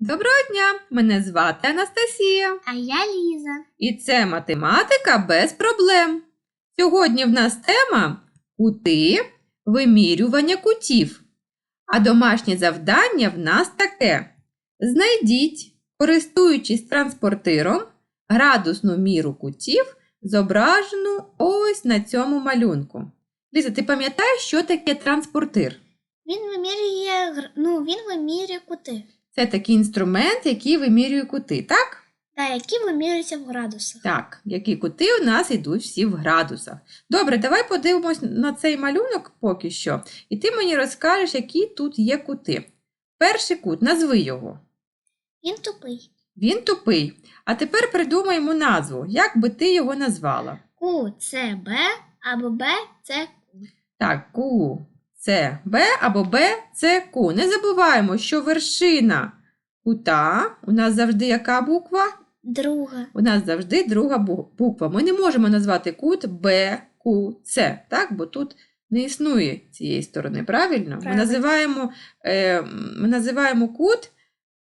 Доброго дня! Мене звати Анастасія. А я Ліза. І це математика без проблем. Сьогодні в нас тема кути вимірювання кутів. А домашнє завдання в нас таке: знайдіть, користуючись транспортиром, градусну міру кутів, зображену ось на цьому малюнку. Ліза, ти пам'ятаєш, що таке транспортир? Він вимірює, ну, він вимірює кути, Це такий інструмент, який вимірює кути, так? та, які вимірюються в градусах. Так, які кути у нас йдуть всі в градусах. Добре, давай подивимось на цей малюнок поки що, і ти мені розкажеш, які тут є кути. Перший кут, назви його. Він тупий. Він тупий. А тепер придумаємо назву. Як би ти його назвала? Q це Б або Б це Q. Так, Q це Б або Б це Q. Не забуваємо, що вершина кута у нас завжди яка буква? Друга. У нас завжди друга буква. Ми не можемо назвати кут Б, Q, С, так? бо тут не існує цієї сторони, правильно? Ми називаємо, е, ми називаємо кут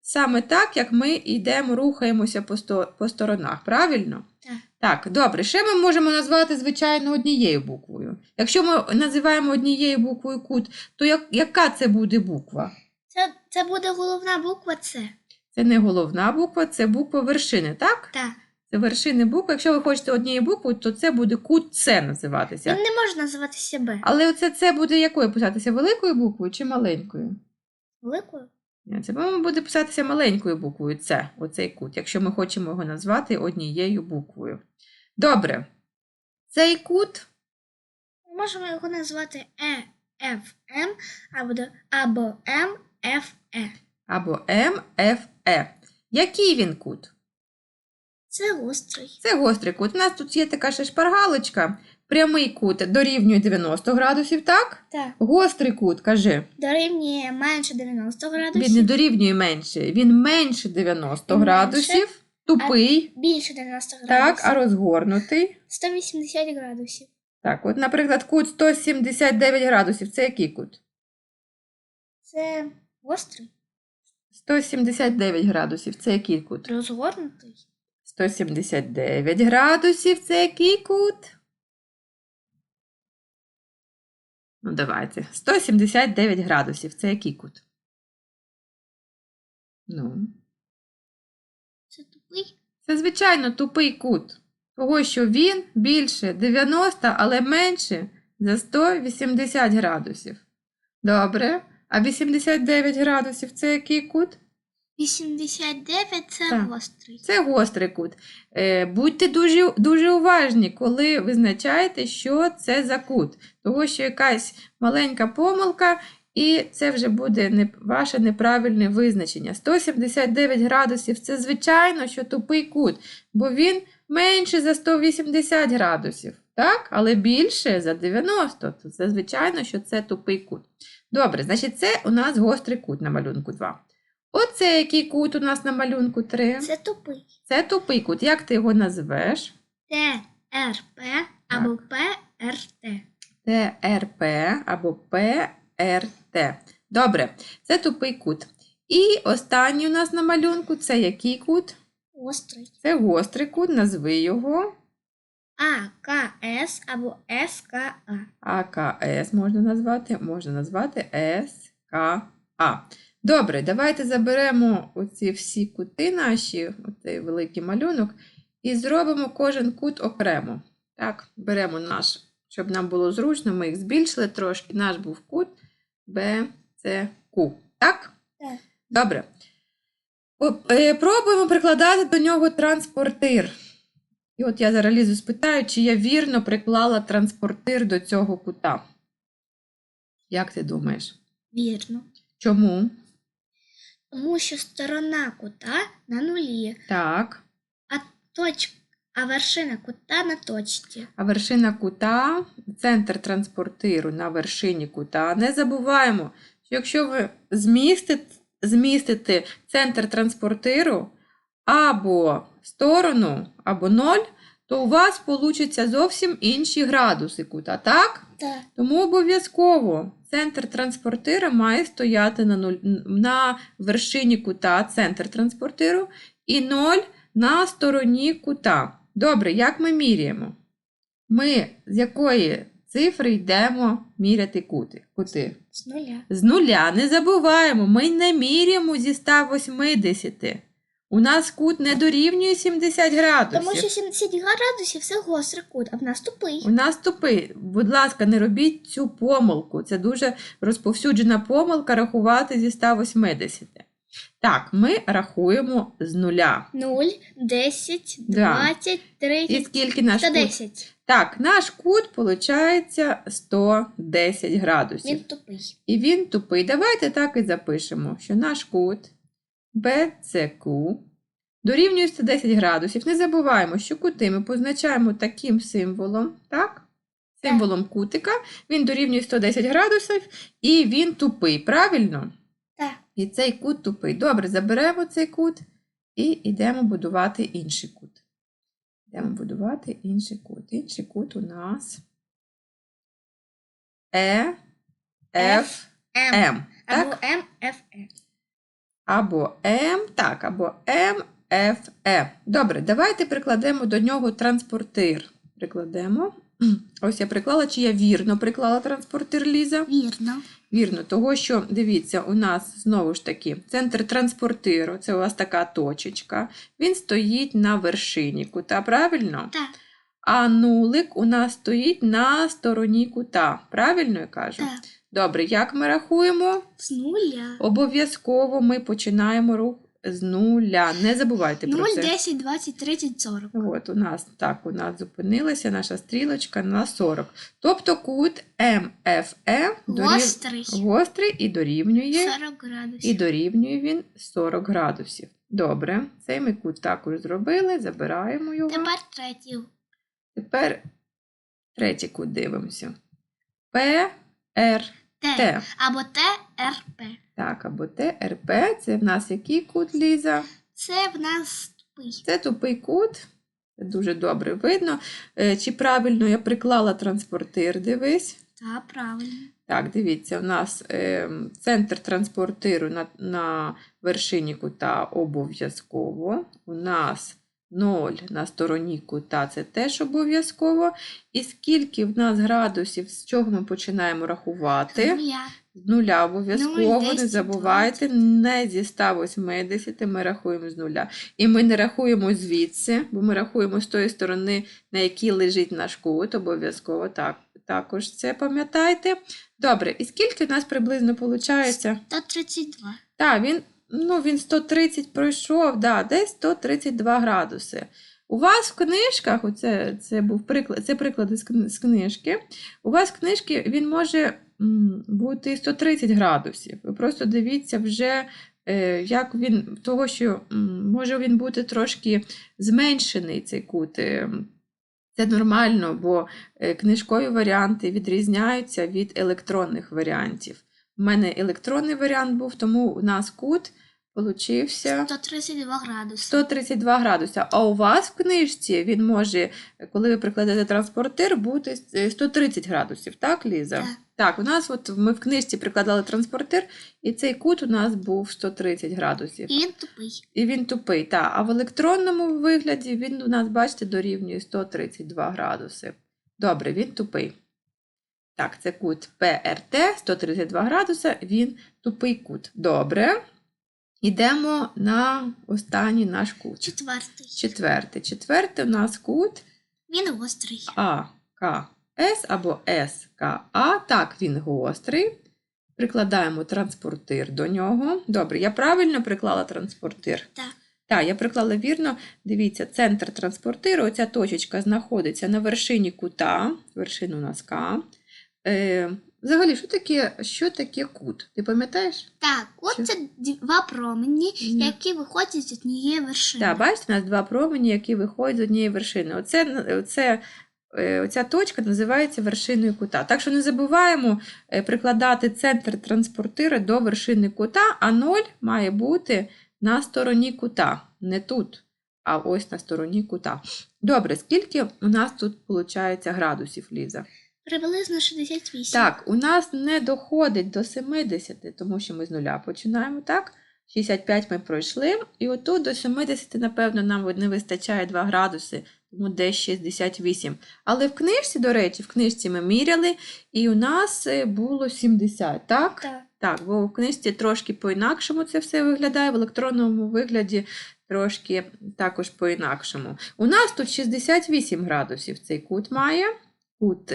саме так, як ми йдемо, рухаємося по, сто, по сторонах, правильно? Так. Так, добре. Ще ми можемо назвати, звичайно, однією буквою. Якщо ми називаємо однією буквою кут, то як, яка це буде буква? Це, буде головна буква С. Це не головна буква, це буква вершини, так? Так. Це вершини букви. Якщо ви хочете однією буквою, то це буде кут С називатися. Він не може називатися Б. Але оце це буде якою писатися? Великою буквою чи маленькою? Великою? Ні, Це, по-моєму, буде писатися маленькою буквою С, оцей кут, якщо ми хочемо його назвати однією буквою. Добре. Цей кут можемо його назвати Е, Ф, М або, до- або М, Ф, Е. або М, Ф, Е. Який він кут? Це гострий. Це гострий кут. У нас тут є така ще шпаргалочка. Прямий кут дорівнює 90 градусів, так? Так. Гострий кут, кажи. Дорівнює менше 90 градусів. Він не дорівнює менше, він менше 90 Менше. градусів, тупий, Більше 90 градусів. так, а розгорнутий. 180 градусів. Так, от, наприклад, кут 179 градусів. Це який кут? Це гострий, 179 градусів. Це який кут? розгорнутий. 179 градусів. Це який кут? Ну, давайте. 179 градусів. Це який кут? Ну. Це тупий. Це, звичайно, тупий кут. Того, що він більше 90, але менше за 180 градусів. Добре. А 89 градусів це який кут? 89 це Так. гострий. Це гострий кут. Е, будьте дуже, дуже уважні, коли визначаєте, що це за кут. Того, що якась маленька помилка, і це вже буде не, ваше неправильне визначення. 179 градусів це звичайно, що тупий кут, бо він менше за 180 градусів, так? але більше за 90, то це звичайно, що це тупий кут. Добре, значить, це у нас гострий кут на малюнку 2. Оце який кут у нас на малюнку 3. Це тупий. Це тупий кут. Як ти його назвеш? Т, Р, або П, Р, Т. ТРП або ПРТ. Добре, це тупий кут. І останній у нас на малюнку це який кут? Гострий. Це гострий кут, назви його. А, К, С або С, К, А. АКС можна назвати, можна назвати СКА. Добре, давайте заберемо оці всі кути наші, оцей великий малюнок, і зробимо кожен кут окремо. Так, беремо наш, щоб нам було зручно, ми їх збільшили трошки. Наш був кут Б, С, Q. Так? Так. Добре. Е, Пробуємо прикладати до нього транспортир. І от я зараз Лізу спитаю, чи я вірно приклала транспортир до цього кута. Як ти думаєш? Вірно. Чому? Тому що сторона кута на нулі, Так. а точ... а вершина кута на точці. А вершина кута, центр транспортиру на вершині кута. Не забуваємо, що якщо ви змістите, змістите центр транспортиру або сторону, або ноль, то у вас получаться зовсім інші градуси кута, так? Так. Тому обов'язково центр транспортира має стояти на, нуль, на вершині кута, центр транспортиру, і 0 на стороні кута. Добре, як ми міряємо? Ми з якої цифри йдемо міряти кути? кути? З нуля. З нуля не забуваємо, ми не міряємо зі 180. У нас кут не дорівнює 70 градусів. Тому що 70 градусів це гострий кут, а в нас тупий. У нас тупий. Будь ласка, не робіть цю помилку. Це дуже розповсюджена помилка рахувати зі 180. Так, ми рахуємо з нуля. 0, 10, Да. 20, І скільки наш кут? 110. Так, наш кут виходить 110 градусів. Він тупий. І він тупий. Давайте так і запишемо, що наш кут BCQ дорівнює 110 градусів. Не забуваємо, що кути ми позначаємо таким символом, так? Символом кутика. Він дорівнює 110 градусів і він тупий, правильно? Так. І цей кут тупий. Добре, заберемо цей кут і йдемо будувати інший кут. Йдемо будувати інший кут. Інший кут у нас Е, Ф, М. М. Або Так? М, Ф, Е. Або М, так, або М, Ф, Е. Добре, давайте прикладемо до нього транспортир. Прикладемо. Ось я приклала, чи я вірно приклала транспортир Ліза? Вірно. Вірно, того, що дивіться, у нас знову ж таки центр транспортиру, це у вас така точечка. Він стоїть на вершині кута, правильно? Так, А нулик у нас стоїть на стороні кута. Правильно я кажу? так. Добре, як ми рахуємо? З нуля. Обов'язково ми починаємо рух з нуля. Не забувайте про це. 0, 10, 20, 30, 40. От у нас так, у нас зупинилася наша стрілочка на 40. Тобто кут МФЕ дорів... Гострий. гострий і дорівнює, 40 і дорівнює він 40 градусів. Добре, цей ми кут також зробили, забираємо його. Тепер третій. Тепер третій кут дивимося. ПРТ. Т. Або Т, Р, П. Так, або ТРП. Це в нас який кут, Ліза? Це в нас тупий. Це тупий кут. Дуже добре видно. Е, Чи правильно я приклала транспортир, дивись. Так, правильно. Так, дивіться, у нас е, центр транспортиру на, на вершині кута обов'язково. У нас 0 на стороні кута це теж обов'язково. І скільки в нас градусів, з чого ми починаємо рахувати? Нуля. З нуля обов'язково, 0, не 10, забувайте, не зі 180 ми рахуємо з нуля. І ми не рахуємо звідси, бо ми рахуємо з тої сторони, на якій лежить наш кут, обов'язково так. Також це пам'ятайте. Добре, і скільки у нас приблизно виходить? 132. Так, він, ну, він 130 пройшов, да, десь 132 градуси. У вас в книжках, оце, це був приклад, це приклади з книжки. У вас в книжці він може бути 130 градусів. Ви просто дивіться вже, е, як він, того, що може він бути трошки зменшений цей кут. е, Це нормально, бо е, книжкові варіанти відрізняються від електронних варіантів. У мене електронний варіант був, тому у нас кут получився 132 градуси. 132 градуса. А у вас в книжці він може, коли ви прикладете транспортир, бути е, 130 градусів, так, Ліза? Так. Так, у нас от ми в книжці прикладали транспортир, і цей кут у нас був 130 градусів. І він тупий. І він тупий, так. А в електронному вигляді він у нас, бачите, дорівнює 132 градуси. Добре, він тупий. Так, це кут ПРТ, 132 градуса, він тупий кут. Добре. Йдемо на останній наш кут. Четвертий. Четвертий. Четвертий у нас кут Він гострий. АКС або СКА. Так, він гострий. Прикладаємо транспортир до нього. Добре, я правильно приклала транспортир? Так. Так, я приклала вірно. Дивіться, центр транспортиру, оця точечка знаходиться на вершині кута, вершина у нас К. Е, взагалі, що таке, що таке кут? Ти пам'ятаєш? Так, Що? от це два промені, Мгм. які виходять з однієї вершини. Так, бачите, у нас два промені, які виходять з однієї вершини. Оце, оце, е, оця точка називається вершиною кута. Так що не забуваємо е, прикладати центр транспортира до вершини кута, а 0 має бути на стороні кута, не тут. а ось на стороні кута. Добре, скільки у нас тут виходить градусів, Ліза? Приблизно 68. Так, у нас не доходить до 70, тому що ми з нуля починаємо, так? 65 ми пройшли, і отут до 70, напевно, нам не вистачає 2 градуси, тому десь 68. Але в книжці, до речі, в книжці ми міряли, і у нас е, було 70, так? Так. Так, бо в книжці трошки по-інакшому це все виглядає, в електронному вигляді трошки також по-інакшому. У нас тут 68 градусів цей кут має. Кут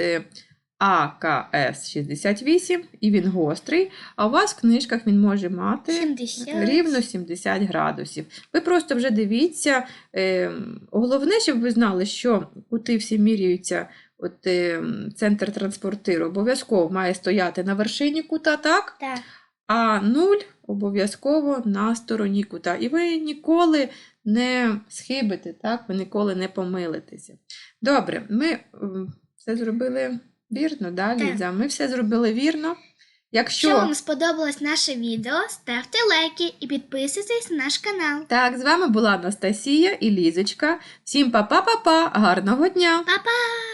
АКС 68, і він гострий, а у вас в книжках він може мати 70. рівно 70 градусів. Ви просто вже дивіться. Е, головне, щоб ви знали, що кути всі міряються. От е, центр транспортиру обов'язково має стояти на вершині кута, так? Так. а 0 обов'язково на стороні кута. І ви ніколи не схибите, так? ви ніколи не помилитеся. Добре, ми все зробили вірно, да, Так. Ліза? Ми все зробили вірно. Якщо Якщо вам сподобалось наше відео, ставте лайки і підписуйтесь на наш канал. так, з вами була Анастасія і Лізочка. Всім па-па-па-па, гарного дня! Па-па!